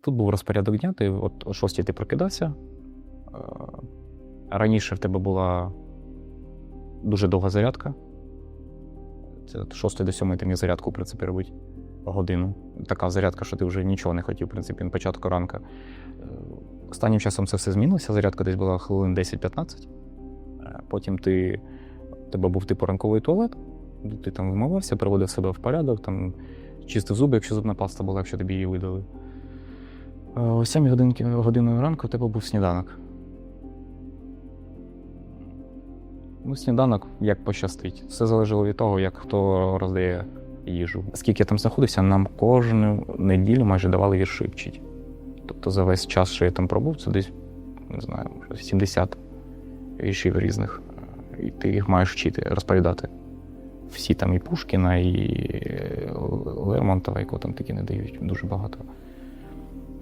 Тут був розпорядок дня, ти от о 6 ти прокидався. Е, Раніше в тебе була дуже довга зарядка. Це от 6 до 7 ти міг зарядку, в принципі, робити годину. Така зарядка, що ти вже нічого не хотів, в принципі, на початку ранка. Е, Останнім часом це все змінилося. Зарядка десь була хвилин 10-15. Е, Потім ти, в тебе був типу ранковий туалет, ти там вмивався, приводив себе в порядок, там, чистив зуби, якщо зубна паста була, якщо тобі її видали. Е, О 7 годинки, годиною ранку в тебе був сніданок. Ну, сніданок як пощастить. Все залежало від того, як хто роздає їжу. Скільки я там знаходився, нам кожну неділю майже давали вірші вчити. Тобто за весь час, що я там пробув, це десь, не знаю, може, 70 віршів різних. І ти їх маєш вчити, розповідати. Всі там і Пушкіна, і е, Лермонтова, якого там такі не дають дуже багато.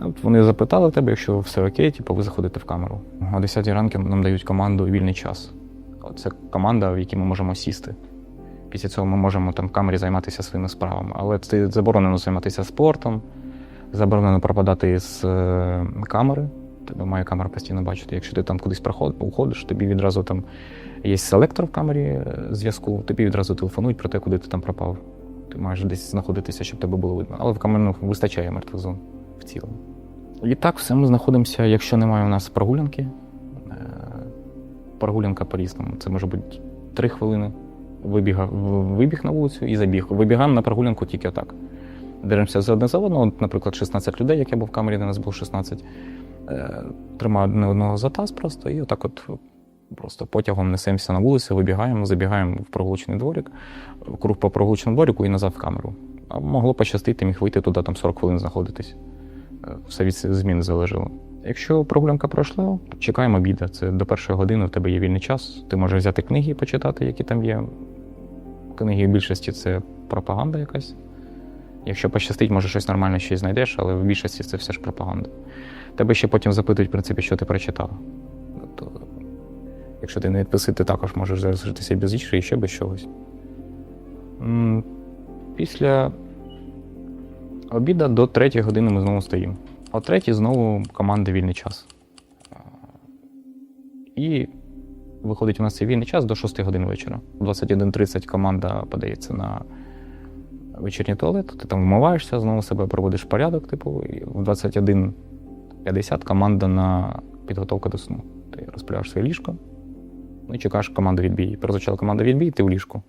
От вони запитали тебе, якщо все окей, типу, ви заходите в камеру. О 10 ранку нам дають команду вільний час. Це команда, в якій ми можемо сісти. Після цього ми можемо там в камері займатися своїми справами. Але це заборонено займатися спортом, заборонено пропадати з е, камери. Тебе має камера постійно бачити. Якщо ти там кудись уходиш, тобі відразу там є селектор в камері е, зв'язку, тобі відразу телефонують про те, куди ти там пропав. Ти маєш десь знаходитися, щоб тебе було видно. Але в камері ну, вистачає мертвих зон в. І так все ми знаходимося, якщо немає у нас прогулянки. е, Прогулянка по-різному. Це може бути 3 хвилини. Вибіга, в- вибіг на вулицю і забіг. Вибігаємо на прогулянку тільки отак. Держимося за одне за одного. Наприклад, 16 людей, як я був в камері, де нас було 16. Е, Тримаю одне одного за таз просто, і отак от просто потягом несемося на вулицю, вибігаємо, забігаємо в прогулочний дворик, круг по прогулочному дворику і назад в камеру. А могло пощастити, міг вийти туди там 40 хвилин знаходитись. Е, Все від змін залежало. Якщо прогулянка пройшла, чекаємо обіда. Це до першої години в тебе є вільний час. Ти можеш взяти книги і почитати, які там є. Книги в більшості це пропаганда якась. Якщо пощастить, може щось нормальне ще й знайдеш, але в більшості це все ж пропаганда. Тебе ще потім запитують, в принципі, що ти прочитав. Тобто, якщо ти не відписив, ти також можеш залишитися без їжі і ще без чогось. Після обіда до третьої години ми знову стоїмо. О третій знову команда вільний час. І виходить у нас цей вільний час до 6 години вечора. В 21.30 команда подається на вечірній туалет, ти там вмиваєшся, знову себе проводиш порядок, типу, і в 21.50 команда на підготовку до сну. Ти розпиляєш своє ліжко, ну і чекаєш команду відбій. Прозвучала команда відбій, ти в ліжку.